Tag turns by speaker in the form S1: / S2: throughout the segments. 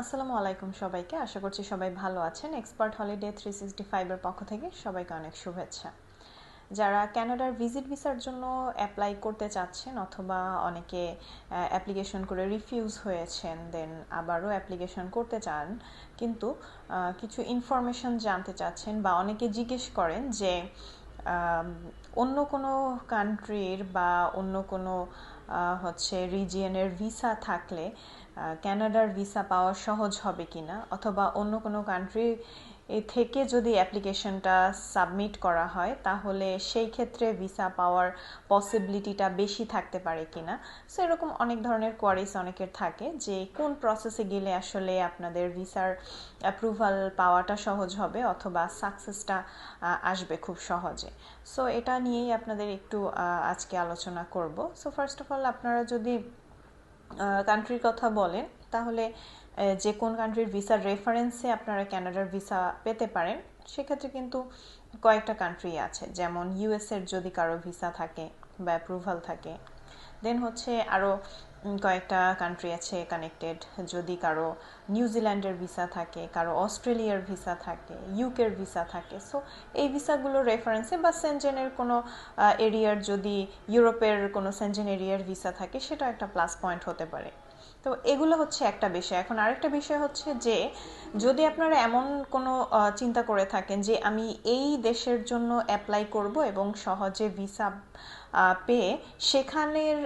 S1: আসসালামু আলাইকুম সবাইকে। আশা করছি সবাই ভালো আছেন। এক্সপার্ট হলিডে থ্রি সিক্সটি ফাইভের পক্ষ থেকে সবাইকে অনেক শুভেচ্ছা। যারা ক্যানাডার ভিজিট ভিসার জন্য অ্যাপ্লাই করতে চাচ্ছেন অথবা অনেকে অ্যাপ্লিকেশন করে রিফিউজ হয়েছেন দেন আবারও অ্যাপ্লিকেশন করতে চান, কিন্তু কিছু ইনফরমেশন জানতে চাচ্ছেন বা অনেকে জিজ্ঞেস করেন যে অন্য কোনো কান্ট্রির বা অন্য কোনো হচ্ছে রিজিয়নের ভিসা থাকলে ক্যানাডার ভিসা পাওয়া সহজ হবে কি না অথবা অন্য কোনো কান্ট্রি থেকে যদি অ্যাপ্লিকেশনটা সাবমিট করা হয়, তাহলে সেই ক্ষেত্রে ভিসা পাওয়ার পসিবিলিটিটা বেশি থাকতে পারে কিনা। সো এরকম অনেক ধরনের কোয়ারিস অনেকের থাকে যে কোন প্রসেসে গেলে আসলে আপনাদের ভিসার অ্যাপ্রুভাল পাওয়াটা সহজ হবে অথবা সাকসেসটা আসবে খুব সহজে। সো এটা নিয়েই আপনাদের একটু আজকে আলোচনা করব। সো ফার্স্ট অফ অল আপনারা যদি কান্ট্রির কথা বলেন, তাহলে যে কোন কান্ট্রির ভিসার রেফারেন্সে আপনারা ক্যানাডার ভিসা পেতে পারেন, সেক্ষেত্রে কিন্তু কয়েকটা কান্ট্রি আছে। যেমন ইউএসের যদি কারও ভিসা থাকে বা অ্যাপ্রুভাল থাকে দেন হচ্ছে আরও কয়েকটা কান্ট্রি আছে কানেক্টেড যদি কারও নিউজিল্যান্ডের ভিসা থাকে, কারও অস্ট্রেলিয়ার ভিসা থাকে ইউকের ভিসা থাকে সো এই ভিসাগুলো রেফারেন্সে বা সেনজেনের কোনো এরিয়ার যদি ইউরোপের কোনো সেনজেন এরিয়ার ভিসা থাকে, সেটা একটা প্লাস পয়েন্ট হতে পারে। তো এগুলো হচ্ছে একটা বিষয়। এখন আরেকটা বিষয় হচ্ছে যে, যদি আপনারা এমন কোনো চিন্তা করে থাকেন যে আমি এই দেশের জন্য অ্যাপ্লাই করব এবং সহজে ভিসা পেয়ে সেখানের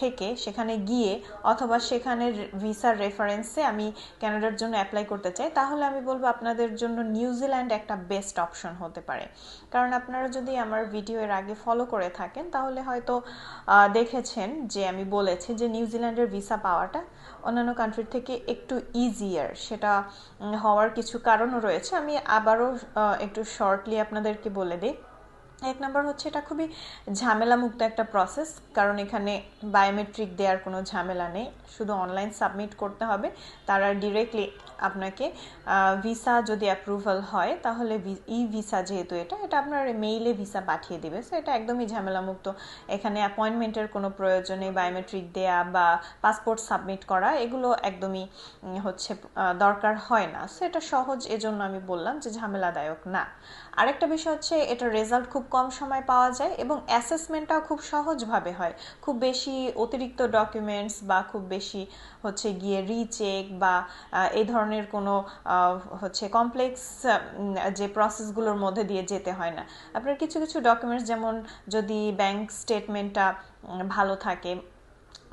S1: থেকে সেখানে গিয়ে অথবা সেখানের ভিসার রেফারেন্সে আমি ক্যানাডার জন্য অ্যাপ্লাই করতে চাই, তাহলে আমি বলব আপনাদের জন্য নিউজিল্যান্ড একটা বেস্ট অপশন হতে পারে। কারণ আপনারা যদি আমার ভিডিও এর আগে ফলো করে থাকেন, তাহলে হয়তো দেখেছেন যে আমি বলেছি যে নিউজিল্যান্ডের ভিসা পাওয়াটা অন্যান্য কান্ট্রির থেকে একটু ইজিয়ার সেটা হওয়ার কিছু কারণও রয়েছে। আমি আবারও একটু শর্টলি আপনাদেরকে বলে দিই। এক নম্বর হচ্ছে এটা খুবই ঝামেলামুক্ত একটা প্রসেস কারণ এখানে বায়োমেট্রিক দেওয়ার কোনো ঝামেলা নেই। শুধু অনলাইন সাবমিট করতে হবে, তারা ডিরেক্টলি আপনাকে ভিসা যদি অ্যাপ্রুভাল হয়, তাহলে ই ভিসা যেহেতু এটা এটা আপনার মেইলে ভিসা পাঠিয়ে দিবে। সো এটা একদমই ঝামেলামুক্ত। এখানে অ্যাপয়েন্টমেন্টের কোনো প্রয়োজনে বায়োমেট্রিক দেয়া বা পাসপোর্ট সাবমিট করা, এগুলো একদমই হচ্ছে দরকার হয় না। সো এটা সহজ, এজন্য আমি বললাম যে ঝামেলাদায়ক না। আরেকটা বিষয় হচ্ছে, এটা রেজাল্ট খুব কম সময় পাওয়া যায় এবং অ্যাসেসমেন্টটাও খুব সহজভাবে হয়। খুব বেশি অতিরিক্ত ডকুমেন্টস বা খুব বেশি হচ্ছে গিয়ে রিচেক বা এই ধরনের কোনো হচ্ছে কমপ্লেক্স যে প্রসেসগুলোর মধ্যে দিয়ে যেতে হয় না। আপনার কিছু কিছু ডকুমেন্টস যেমন যদি ব্যাংক স্টেটমেন্টটা ভালো থাকে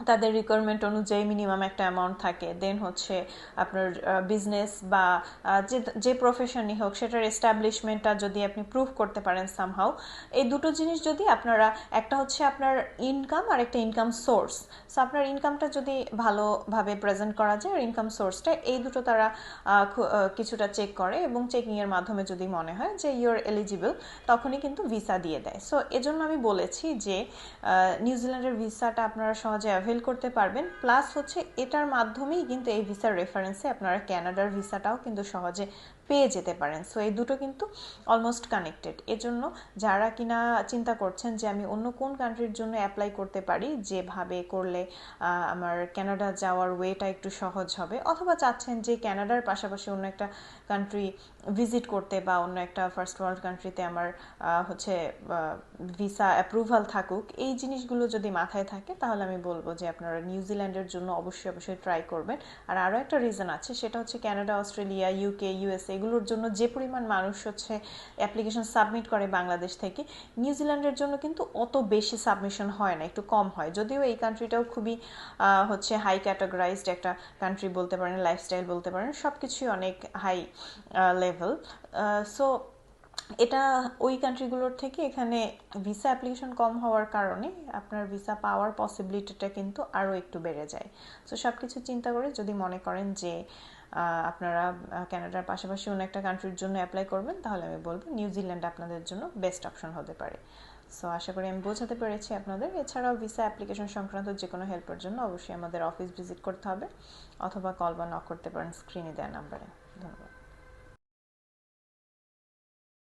S1: তাদের রিকোয়ারমেন্ট অনুযায়ী মিনিমাম একটা অ্যামাউন্ট থাকে। দেন হচ্ছে আপনার বিজনেস বা যে যে প্রফেশনই হোক, সেটার এস্টাবলিশমেন্টটা যদি আপনি প্রুভ করতে পারেন সামহাও এই দুটো জিনিস যদি আপনারা, একটা হচ্ছে আপনার ইনকাম আর একটা ইনকাম সোর্স সো আপনার ইনকামটা যদি ভালোভাবে প্রেজেন্ট করা যায়, আর ইনকাম সোর্সটা এই দুটো তারা কিছুটা চেক করে এবং চেকিংয়ের মাধ্যমে যদি মনে হয় যে ইউর এলিজিবল তখনই কিন্তু ভিসা দিয়ে দেয়। সো এজন্য আমি বলেছি যে নিউজিল্যান্ডের ভিসাটা আপনারা সহজে অ্যাভেল করতে পারবেন। প্লাস হচ্ছে এটার মাধ্যমেই কিন্তু এই ভিসার রেফারেন্সে আপনারা ক্যানাডার ভিসাটাও কিন্তু সহজে পেয়ে যেতে পারেন। সো এই দুটো কিন্তু অলমোস্ট কানেক্টেড এজন্য যারা কিনা চিন্তা করছেন যে আমি অন্য কোন কান্ট্রির জন্য অ্যাপ্লাই করতে পারি, যেভাবে করলে আমার ক্যানাডা যাওয়ার ওয়েটা একটু সহজ হবে, অথবা চাচ্ছেন যে ক্যানাডার পাশাপাশি অন্য একটা কান্ট্রি ভিজিট করতে বা অন্য একটা ফার্স্ট ওয়ার্ল্ড কান্ট্রিতে আমার হচ্ছে ভিসা অ্যাপ্রুভাল থাকুক, এই জিনিসগুলো যদি মাথায় থাকে, তাহলে আমি বলব যে আপনারা নিউজিল্যান্ডের জন্য অবশ্যই অবশ্যই ট্রাই করবেন। আর আরও একটা রিজন আছে, সেটা হচ্ছে ক্যানাডা অস্ট্রেলিয়া ইউকে ইউএসএ এগুলোর জন্য যে পরিমাণ মানুষ হচ্ছে অ্যাপ্লিকেশন সাবমিট করে বাংলাদেশ থেকে নিউজিল্যান্ডের জন্য কিন্তু অত বেশি সাবমিশন হয় না, একটু কম হয়। যদিও এই কান্ট্রিটাও খুবই হচ্ছে হাই ক্যাটাগরাইজড একটা কান্ট্রি বলতে পারেন লাইফস্টাইল বলতে পারেন সব কিছুই অনেক হাই লেভেল সো এটা ওই কান্ট্রিগুলোর থেকে এখানে ভিসা অ্যাপ্লিকেশন কম হওয়ার কারণে আপনার ভিসা পাওয়ার পসিবিলিটিটা কিন্তু আরও একটু বেড়ে যায়। সো সব কিছু চিন্তা করে যদি মনে করেন যে আপনারা ক্যানাডার পাশাপাশি অন্য একটা কান্ট্রির জন্য অ্যাপ্লাই করবেন, তাহলে আমি বলব নিউজিল্যান্ড আপনাদের জন্য বেস্ট অপশন হতে পারে। সো আশা করি আমি বোঝাতে পেরেছি আপনাদের। এছাড়াও ভিসা অ্যাপ্লিকেশন সংক্রান্ত যে কোনো হেল্পের জন্য অবশ্যই আমাদের অফিস ভিজিট করতে হবে, অথবা কল বা নক করতে পারেন স্ক্রিনে দেওয়া নাম্বারে ধন্যবাদ।